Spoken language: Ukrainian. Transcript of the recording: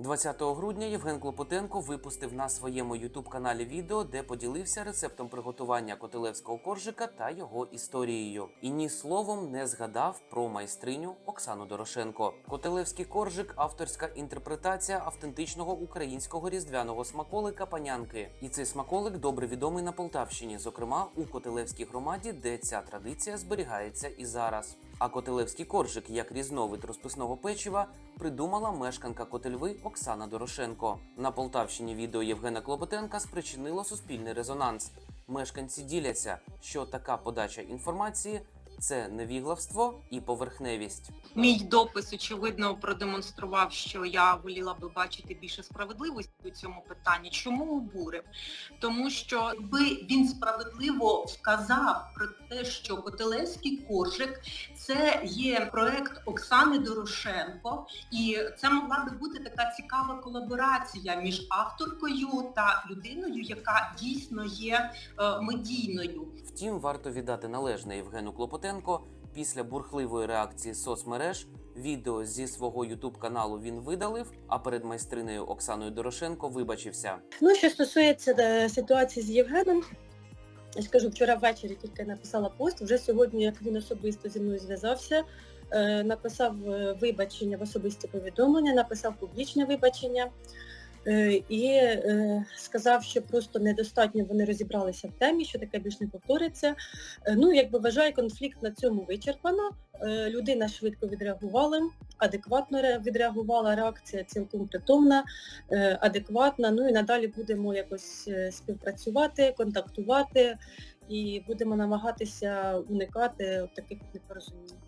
20 грудня Євген Клопотенко випустив на своєму ютуб-каналі відео, де поділився рецептом приготування котелевського коржика та його історією. І ні словом не згадав про майстриню Оксану Дорошенко. Котелевський коржик авторська інтерпретація автентичного українського різдвяного смаколика панянки. І цей смаколик добре відомий на Полтавщині, зокрема у Котелевській громаді, де ця традиція зберігається і зараз. А котелевський коржик як різновид розписного печива придумала мешканка Котельви Оксана Дорошенко. На Полтавщині відео Євгена Клопотенка спричинило суспільний резонанс. Мешканці діляться, що така подача інформації це невігластво і поверхневість. Мій допис очевидно продемонстрував, що я воліла би бачити більше справедливості у цьому питанні. Чому обурив? Тому що якби він справедливо вказав про те, що Котелевський коржик це є проект Оксани Дорошенко, і це могла би бути така цікава колаборація між авторкою та людиною, яка дійсно є е, медійною. Втім, варто віддати належне Євгену Клопотенко. Після бурхливої реакції соцмереж відео зі свого ютуб каналу він видалив, а перед майстринею Оксаною Дорошенко вибачився. Ну, що стосується е, ситуації з Євгеном, я скажу, вчора ввечері тільки написала пост, вже сьогодні, як він особисто зі мною зв'язався, е, написав е, вибачення в особисті повідомлення, написав публічне вибачення і е, сказав, що просто недостатньо вони розібралися в темі, що таке більш не повториться. Е, Ну, якби вважаю, конфлікт на цьому вичерпано. Е, Людина швидко відреагувала, адекватно відреагувала, реакція цілком притомна е, адекватна. Ну і надалі будемо якось е, співпрацювати, контактувати і будемо намагатися уникати таких непорозумінь.